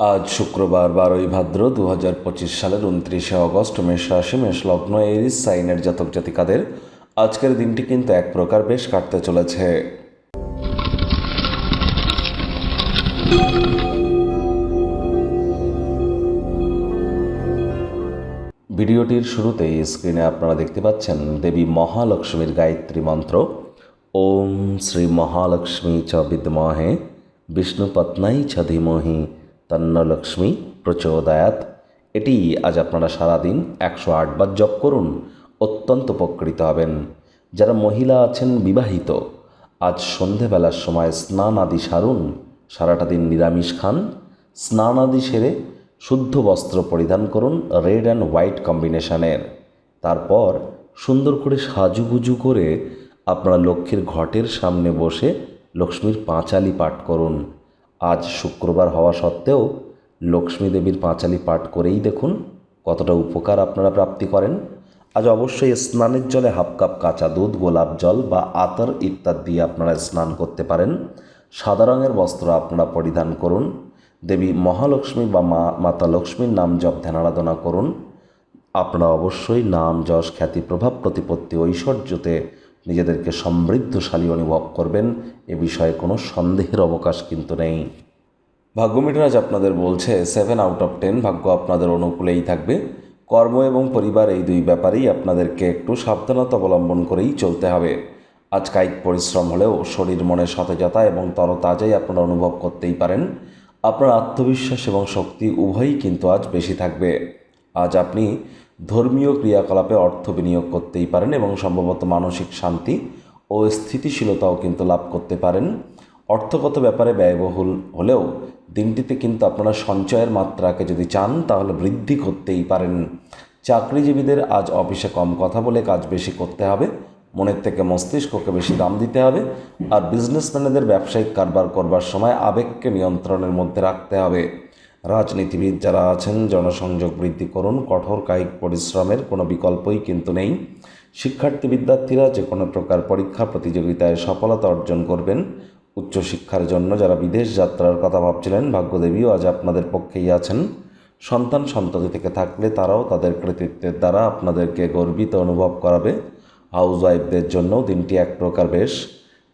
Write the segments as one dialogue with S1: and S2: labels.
S1: আজ শুক্রবার বারোই ভাদ্র দু হাজার পঁচিশ সালের উনত্রিশে অগস্ট মেষ রাশি, মেষ লগ্ন, এরিস, সাইনের জাতক জাতিকাদের আজকের দিনটি কিন্তু এক প্রকার বেশ কাটতে চলেছে। ভিডিওটির শুরুতেই স্ক্রিনে আপনারা দেখতে পাচ্ছেন দেবী মহালক্ষ্মীর গায়ত্রী মন্ত্র। ওম শ্রী মহালক্ষ্মী চ বিদ্মহে বিষ্ণুপত্নাই ছ ধীমহি তন্নলক্ষ্মী প্রচোদয়াত। এটি আজ আপনারা সারাদিন একশো আটবার জপ করুন, অত্যন্ত উপকৃত হবেন। যারা মহিলা আছেন, বিবাহিত, আজ সন্ধেবেলার সময় স্নান আদি সারুন, সারাটা দিন নিরামিষ খান। স্নান আদি সেরে শুদ্ধ বস্ত্র পরিধান করুন রেড অ্যান্ড হোয়াইট কম্বিনেশনের তারপর সুন্দর করে সাজুগুজু করে আপনারা লক্ষ্মীর ঘটের সামনে বসে লক্ষ্মীর পাঁচালি পাঠ করুন। আজ শুক্রবার হওয়া সত্ত্বেও লক্ষ্মী দেবীর পাঁচালি পাঠ করেই দেখুন কতটা উপকার আপনারা প্রাপ্তি করেন। আজ অবশ্যই স্নানের জলে হাফ কাপ কাঁচা দুধ, গোলাপ জল বা আতর ইত্যাদি দিয়ে আপনারা স্নান করতে পারেন। সাদা রঙের বস্ত্র আপনারা পরিধান করুন। দেবী মহালক্ষ্মী বা মা, মাতা লক্ষ্মীর নাম জপ ধ্যান আরাধনা করুন। আপনারা অবশ্যই নাম, যশ, খ্যাতি, প্রভাব, প্রতিপত্তি, ঐশ্বর্যতে নিজেদেরকে সমৃদ্ধশালী অনুভব করবেন, এ বিষয়ে কোনো সন্দেহের অবকাশ কিন্তু নেই। ভাগ্য মিটার আপনাদের বলছে সেভেন আউট অফ টেন ভাগ্য আপনাদের অনুকূলেই থাকবে। কর্ম এবং পরিবার এই দুই ব্যাপারেই আপনাদেরকে একটু সাবধানতা অবলম্বন করেই চলতে হবে। আজ কায়িক পরিশ্রম হলেও শরীর, মনে সতেজতা এবং তরতাজাই আপনারা অনুভব করতেই পারেন। আপনার আত্মবিশ্বাস এবং শক্তি উভয়ই কিন্তু আজ বেশি থাকবে। আজ আপনি ধর্মীয় ক্রিয়াকলাপে অর্থ বিনিয়োগ করতেই পারেন এবং সম্ভবত মানসিক শান্তি ও স্থিতিশীলতাও কিন্তু লাভ করতে পারেন। অর্থগত ব্যাপারে ব্যয়বহুল হলেও দিনটিতে কিন্তু আপনারা সঞ্চয়ের মাত্রাকে যদি চান, তাহলে বৃদ্ধি করতেই পারেন। চাকরিজীবীদের আজ অফিসে কম কথা বলে কাজ বেশি করতে হবে, মনের থেকে মস্তিষ্ককে বেশি দাম দিতে হবে, আর বিজনেসম্যানেদের ব্যবসায়িক কারবার করবার সময় আবেগকে নিয়ন্ত্রণের মধ্যে রাখতে হবে। রাজনীতিবিদ যারা আছেন, জনসংযোগ বৃদ্ধি করুন, কঠোর কায়িক পরিশ্রমের কোনো বিকল্পই কিন্তু নেই। শিক্ষার্থী বিদ্যার্থীরা যে কোনো প্রকার পরীক্ষা, প্রতিযোগিতায় সফলতা অর্জন করবেন। উচ্চশিক্ষার জন্য যারা বিদেশ যাত্রার কথা ভাবছিলেন, ভাগ্যদেবীও আজ আপনাদের পক্ষেই আছেন। সন্তান সন্ততি থেকে থাকলে তারাও তাদের কৃতিত্বের দ্বারা আপনাদেরকে গর্বিত অনুভব করাবে। হাউস ওয়াইফদের জন্য দিনটি এক প্রকার বেশ।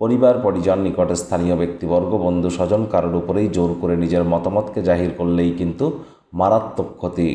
S1: পরিবার, পরিজন, নিকটে স্থানীয় ব্যক্তিবর্গ বন্ধু স্বজন কারোর উপরেই জোর করে নিজের মতামতকে জাহির করলেই কিন্তু মারাত্মক ক্ষতি